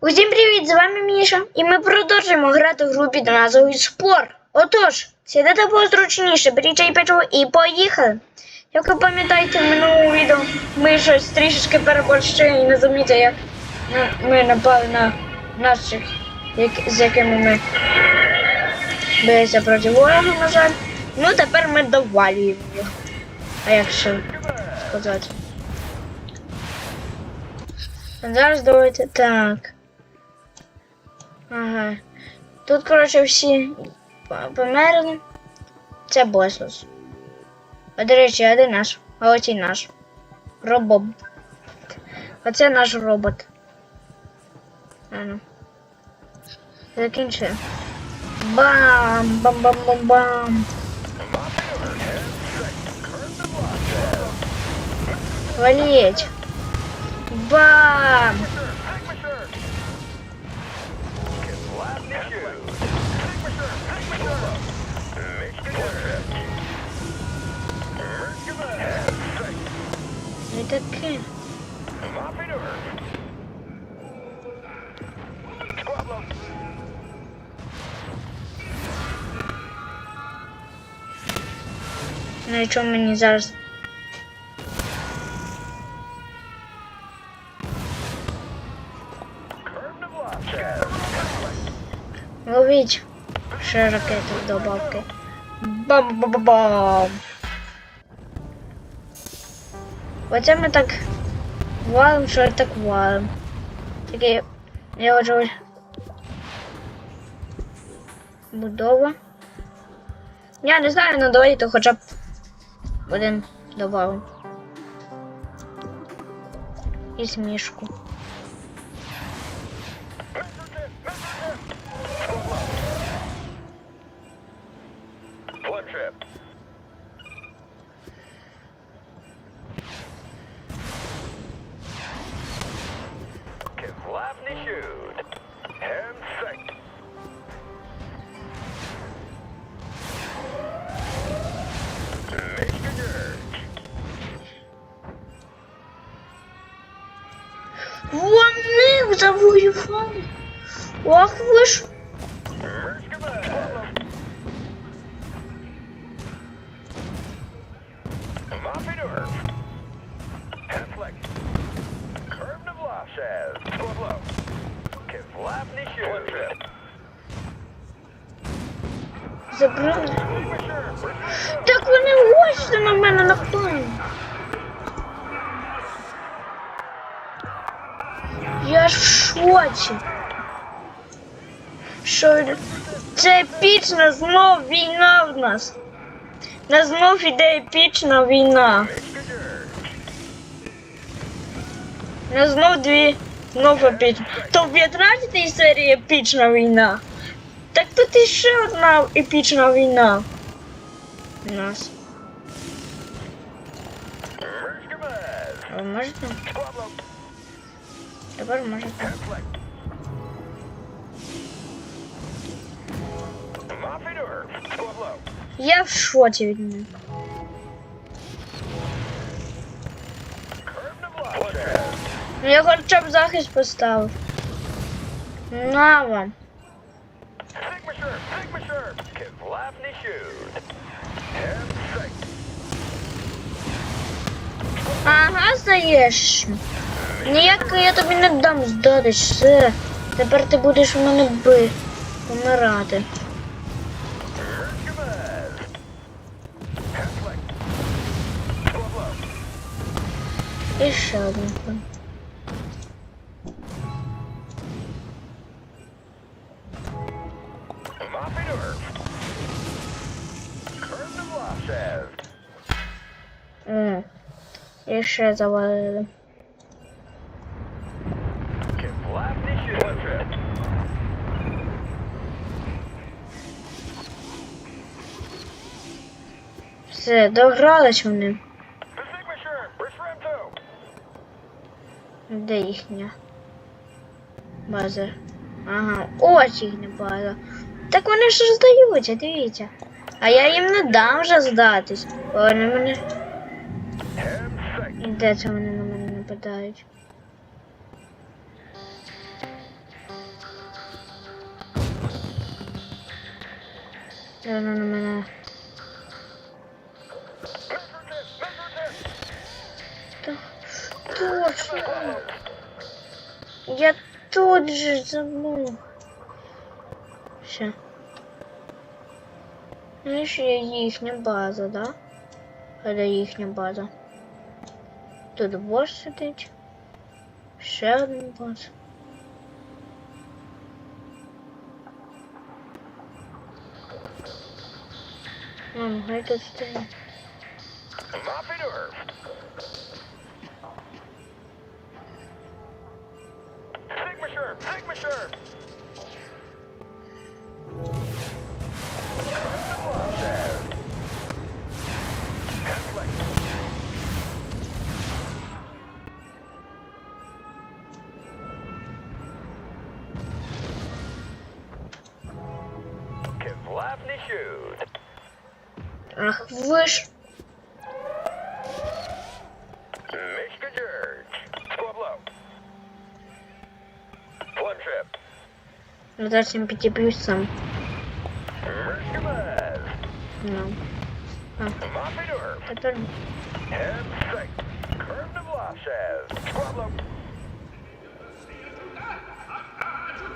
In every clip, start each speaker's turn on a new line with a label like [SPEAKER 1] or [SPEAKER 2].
[SPEAKER 1] Усім привіт! З вами Міша, і ми продовжуємо грати в групі до назвою Спор. Отож, сідайте позручніше, беріть чай печиво і поїхали. Як ви пам'ятаєте, в минулому відео ми щось трішечки переборщили і не замітили, як ми напали на наших, як, з якими ми билися проти ворога, на жаль. Ну, тепер ми довалюємо. А як ще сказати? Зараз давайте так. Ага. Тут, коротше, всі померли. Це Босос. А до речі, а де наш? А оцей наш. Робот. Оце наш робот. А ну. Закінчуємо. Бам! Бам-бам-бам-бам! Валіть! Бам! Таке. Ну і чому мені зараз? Ловіть ще ракети в добавки. Бам-бам-бам. Оце ми так валим, що так валим. Тільки я хочу будова. Я не знаю, ну давайте хоча б один добавим. І смішку. Ох ви ж. Забрали. Так на мене напали. Я ж шоці. Що це епічна знов війна в нас. На знов іде епічна війна. На знов дві знов епічна. То в 15 серії епічна війна. Так тут іще одна епічна війна. У нас.
[SPEAKER 2] Squablo.
[SPEAKER 1] Тепер можете.
[SPEAKER 2] Heflick. Mopinur. Squablo.
[SPEAKER 1] Я в шоці від них.
[SPEAKER 2] Curve Navlashev.
[SPEAKER 1] Ну я хоча б захист поставив. На вам.
[SPEAKER 2] Sigmature. Sigmature. Kevlavny shoot. And sight.
[SPEAKER 1] Ага, здаєш. Ніяк я тобі не дам здатись, все. Тепер ти будеш в мене би помирати. І ще один. О, і ще завалили. Все, догрались вони. Де їхня? База. Ага, ось їхня база. Так вони ж здаються, дивіться. А я їм не дам вже здатись. Вони мене. Де це вони на мене нападають? Вони на мене. Точно. Я тут же забув. Все. Знаєш, є їхня база, да? А де їхня база? Тут бос сидить. Ще один бос. Мам, хай тут стоїть.
[SPEAKER 2] Mopping earth. Sigma Sherm, Sigma Sherm. Kevlavny shoot.
[SPEAKER 1] Ах, ви ж. благодаря всем пяти
[SPEAKER 2] плюсам. No.
[SPEAKER 1] Ну. А.
[SPEAKER 2] Который...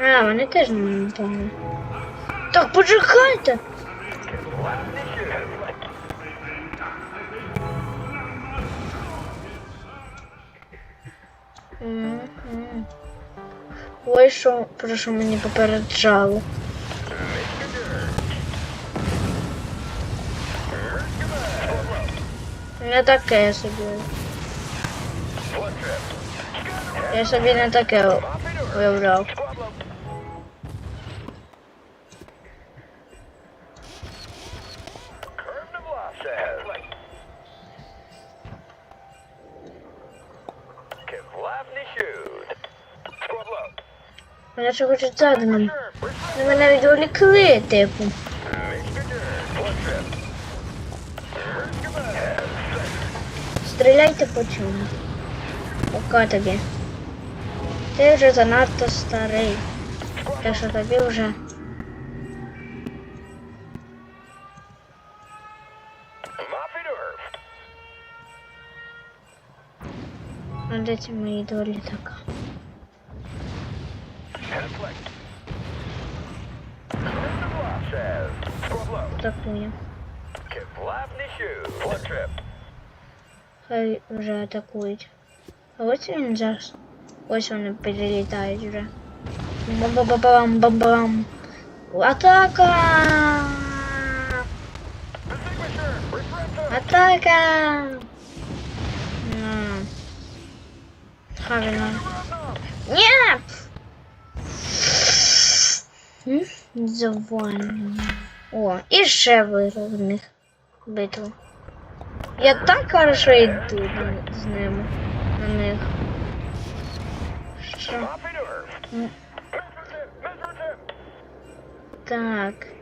[SPEAKER 1] А, вони теж не помню. Так, почекайте! Mm-hmm. Ой, що, про що мені попереджало. Не таке собі. Я собі не таке уявляв. Ще хочуть задумом. На мене відволікли, типу. Стріляйте по чому. Пока тобі. Ти вже занадто старий. Так що тобі вже. Де ці мої долі така?
[SPEAKER 2] Squab low.
[SPEAKER 1] Атакує.
[SPEAKER 2] Kevlavny shoot. One trip.
[SPEAKER 1] Хай вже атакують. А ось він зараз. Ось вони перелітають вже. Бам-бам-бам-бам-бам. Атака!
[SPEAKER 2] The signature. Refracto.
[SPEAKER 1] Атака! Ну. Правильно. Нет! М? О, і ще виграв в них битву. Я так хорошо йду з ними. На них. Що? Так.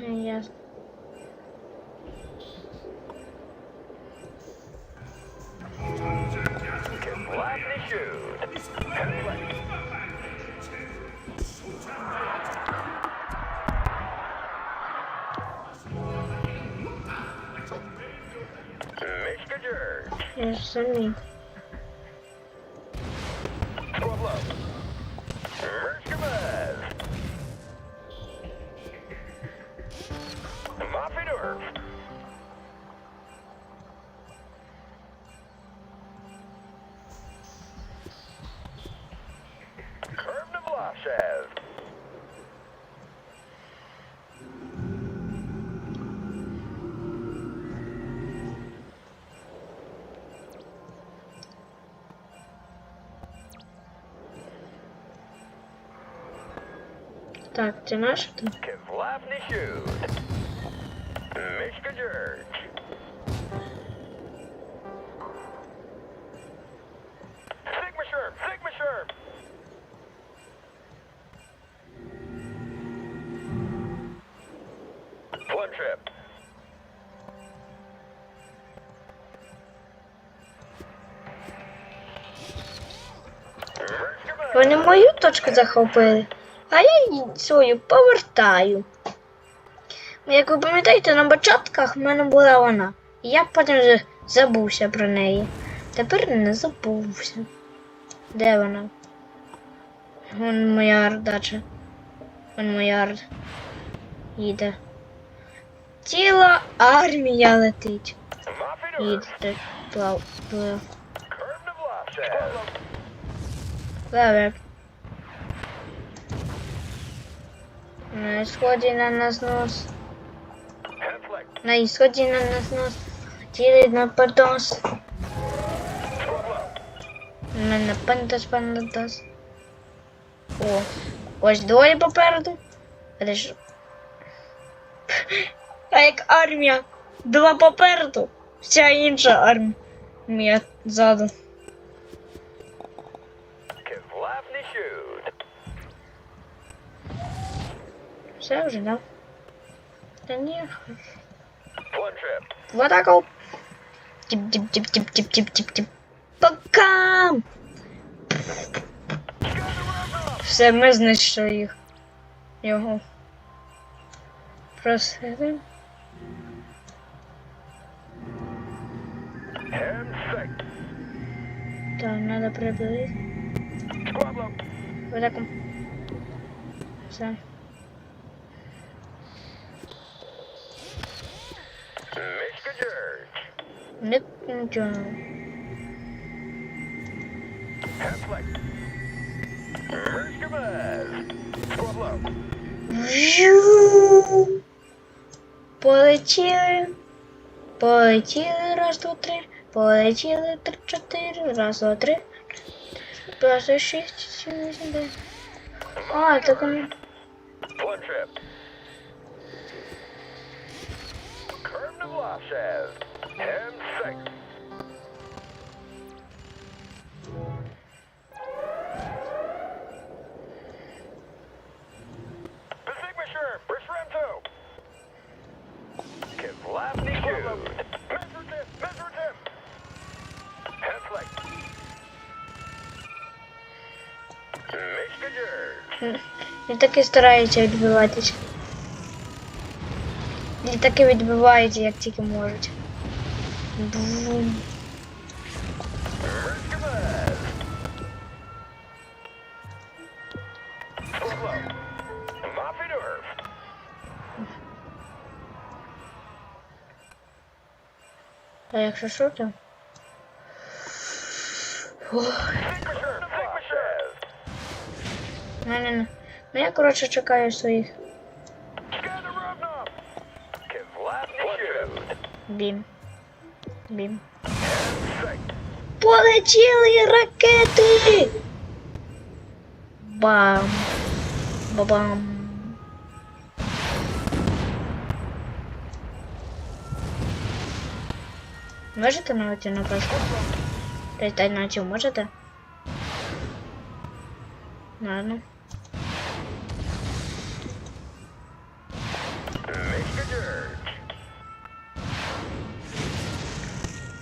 [SPEAKER 2] hang. Yes, send me.
[SPEAKER 1] Так, це наш?
[SPEAKER 2] Власний щут. Мишка Джордж. Sigma Sherm, Sigma Sherm. Flip.
[SPEAKER 1] Вони мою точку захопили а я її свою повертаю. Як ви пам'ятаєте, на початках в мене була вона. Я потім забувся про неї. Тепер не забувся. Де вона? Вон моя ордача. Вон моя орда. Їде. Ціла армія летить. Їде.
[SPEAKER 2] Earth.
[SPEAKER 1] Плав. Плив. На сході на нас нос. На сході на нас нос. Тіли на подос.
[SPEAKER 2] Squablo.
[SPEAKER 1] У мене пантос пантос. О. Ось двоє попереду. Але. А як армія. Два попереду. Вся інша армія ззаду. Все вже, да? Та ні. В атаку. Тип-тип-тип-тип-тип-тип-тип. Пока! Все, ми знищили їх. Його. Просили. Так, треба приблизити. В атаку. Все.
[SPEAKER 2] Henfleck. Mershkamaz.
[SPEAKER 1] Полетіли. Полетіли. Раз, два, три. Полетіли. Три, чотири. Раз, два, три. П'ять, шість, сім, вісім, дев'ять. А, так он.
[SPEAKER 2] Curve to
[SPEAKER 1] Літаки стараються відбиватися. Літаки відбиваються, як тільки можуть. Бум. А якщо що, то...
[SPEAKER 2] Sigmasher.
[SPEAKER 1] Ну я, коротше, чекаю своїх. Бім. Бім. Полетіли ракети! Бам! Бабам! Можете навіть на просто? Летать на цю можете? Ладно.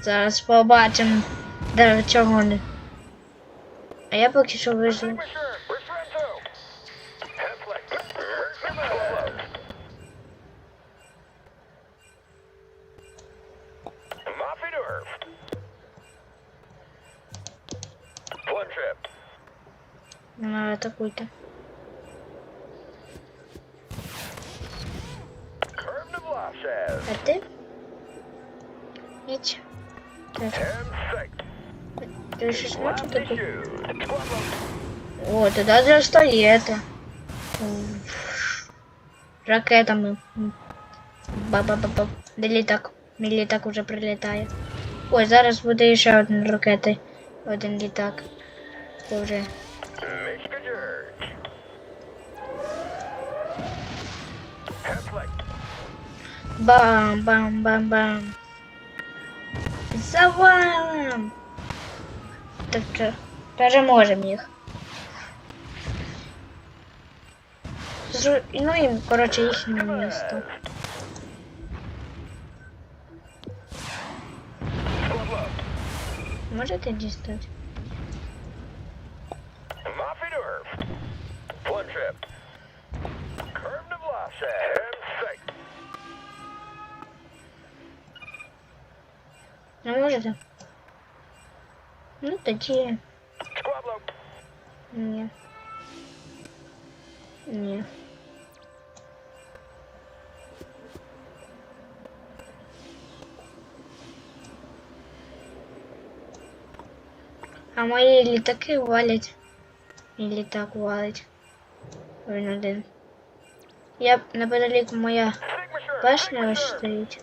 [SPEAKER 1] Зараз побачимо, до чого не. А я поки що вижу.
[SPEAKER 2] Sigmasher.
[SPEAKER 1] щось можеш
[SPEAKER 2] Kevlavny
[SPEAKER 1] таку?
[SPEAKER 2] shoot. Squablo.
[SPEAKER 1] О, туди вже стоїте. Ракетами. Ба-ба-ба-ба. Де літак? Мій літак уже прилітає. Ой, зараз буде ще один ракети. Один літак. Це вже.
[SPEAKER 2] Mishka George. Henfleck.
[SPEAKER 1] Бам-бам-бам-бам. Завалом! тобто переможемо їх. Зруйнуємо, коротше, їхнє місто. Можете дістати? Не ну, можете? Ну тоді.
[SPEAKER 2] Squad low.
[SPEAKER 1] Ні. Ні. А мої літаки валять. І літак валить. Він один. Я неподалік моя
[SPEAKER 2] Sigma sure.
[SPEAKER 1] башня
[SPEAKER 2] Sigma
[SPEAKER 1] ось
[SPEAKER 2] sure.
[SPEAKER 1] стоїть.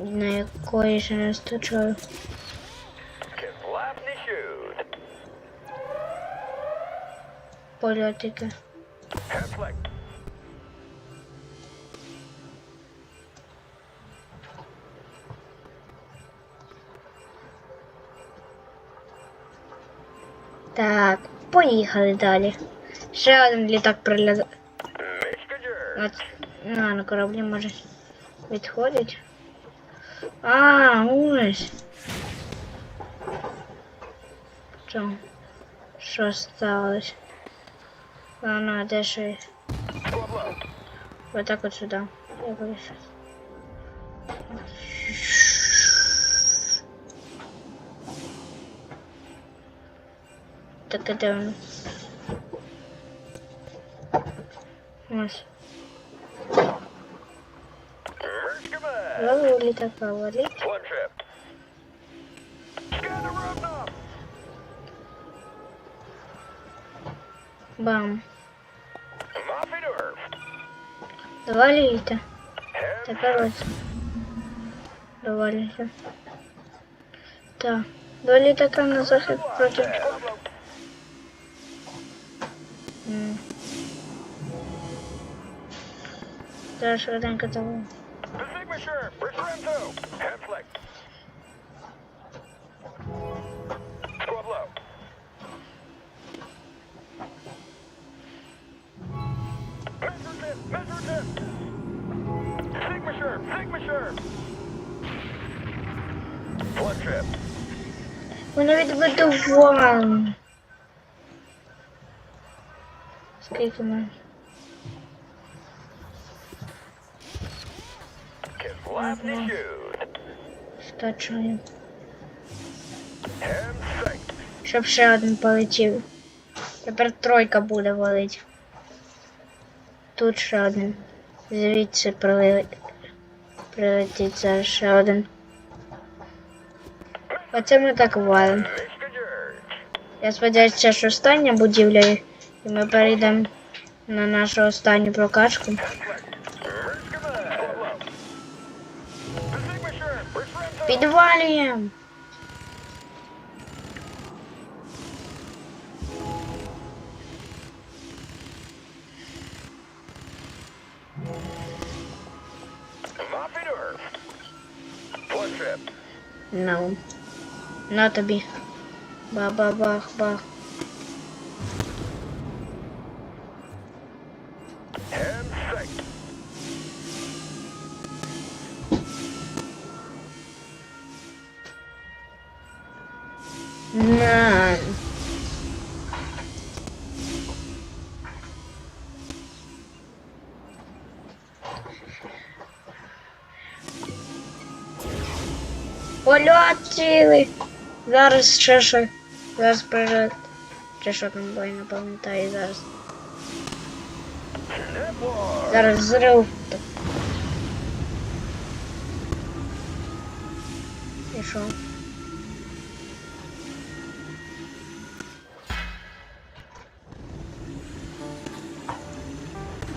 [SPEAKER 1] На якої ще не стучаю. Польотики. Так, поїхали далі. Ще один літак прилетає. На, на кораблі може відходить. А, ось. Що? Що сталося? Ладно, а де ж. Вот так вот сюда. Я буду. Так это он. Ось.
[SPEAKER 2] Michigan.
[SPEAKER 1] Лову літака валить.
[SPEAKER 2] One ship. Scan the room now.
[SPEAKER 1] Бам.
[SPEAKER 2] Muffy to earth.
[SPEAKER 1] Два літа.
[SPEAKER 2] Head
[SPEAKER 1] Тепер ось. Два літа. Так. Два літака на захід проти.
[SPEAKER 2] Squad low.
[SPEAKER 1] М. Зараз швиденько того.
[SPEAKER 2] Sure. Sigma sure.
[SPEAKER 1] Вони відбудували. Скільки
[SPEAKER 2] shoot.
[SPEAKER 1] Скачуємо. Щоб ще один полетів. Тепер тройка буде валить. Тут ще один. Звідси прили... прилетить зараз ще один. Оце ми так валимо. Я сподіваюся, ж остання будівля, і ми перейдемо на нашу останню прокачку. Підвалюємо! Ну. На тобі. Ба-ба-бах-бах. Польот цілий. Зараз ще що. Зараз прилет. Чи що там було, я не пам'ятаю зараз.
[SPEAKER 2] Netwar.
[SPEAKER 1] Зараз зрив. І що?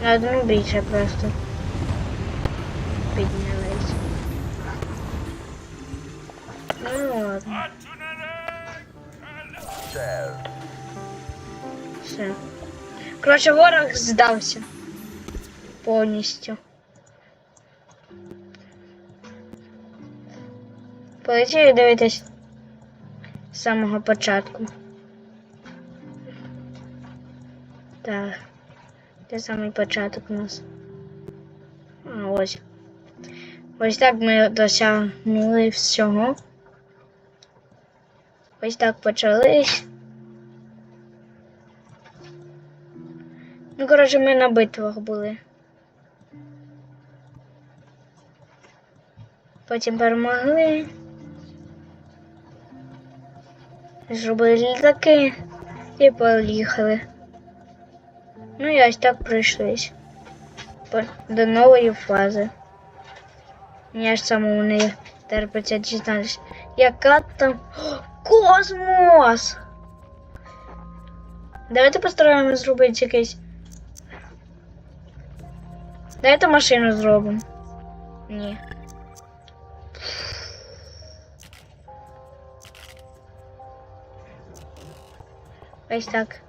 [SPEAKER 1] На одну більше просто. Все. Коротше, ворог здався. Повністю. Полетіли дивитись з самого початку. Так. Це самий початок у нас. А, ось. Ось так ми досягнули всього. Ось так почали. Ну, коротше, ми на битвах були. Потім перемогли. Зробили літаки і поїхали. Ну і ось так прийшлись. До нової фази. Я ж самому не терпиться дізнатися. Яка там. Космос! Давайте постараємо зробити якийсь. Давайте машину зробимо. Ні. Ось так.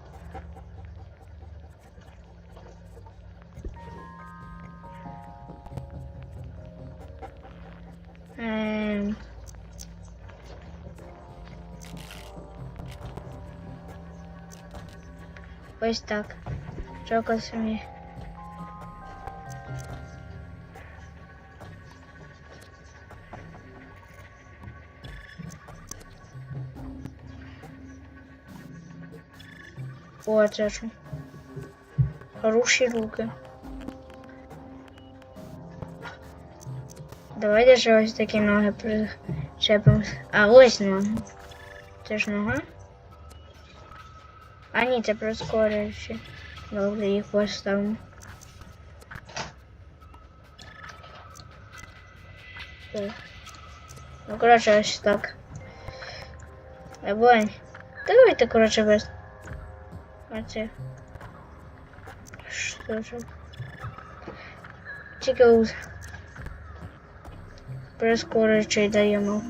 [SPEAKER 1] Ем. Ось так. Чоко собі. О, це що? Хороші руки. Давайте ще ось такі ноги причепимо. А ось ноги. Це ж нога? А ні, це прискорюючі. Добре, їх поставимо. Так. Ну, коротше, ось так. Або... Давайте, коротше, без... Оце. Що ж? Тільки у... Прискорюючий даємо.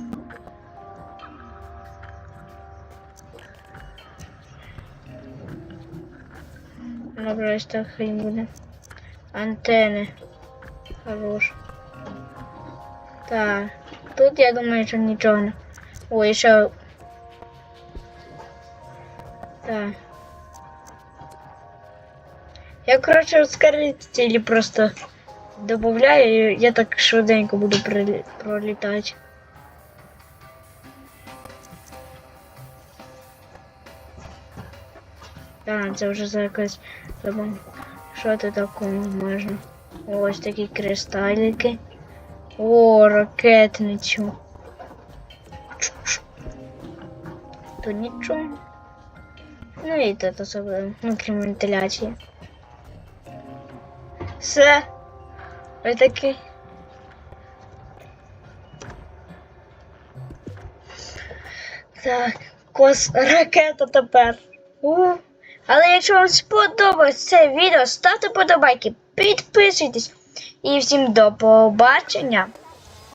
[SPEAKER 1] Ось так хай буде. Антени. Хорош. Так. Тут я думаю, що нічого не. Ой, ще. Так. Я, коротше, ускорителі просто добавляю, і я так швиденько буду пролітати. Так, це вже за якось забув. Що тут такого можна? Ось такі кристалики. О, ракетницю. Тут нічого. Ну і тут особливо, ну крім вентиляції. Все. Ось такий. Так, кос ракета тепер. У. Але якщо вам сподобалось це відео, ставте подобайки, підписуйтесь і всім до побачення.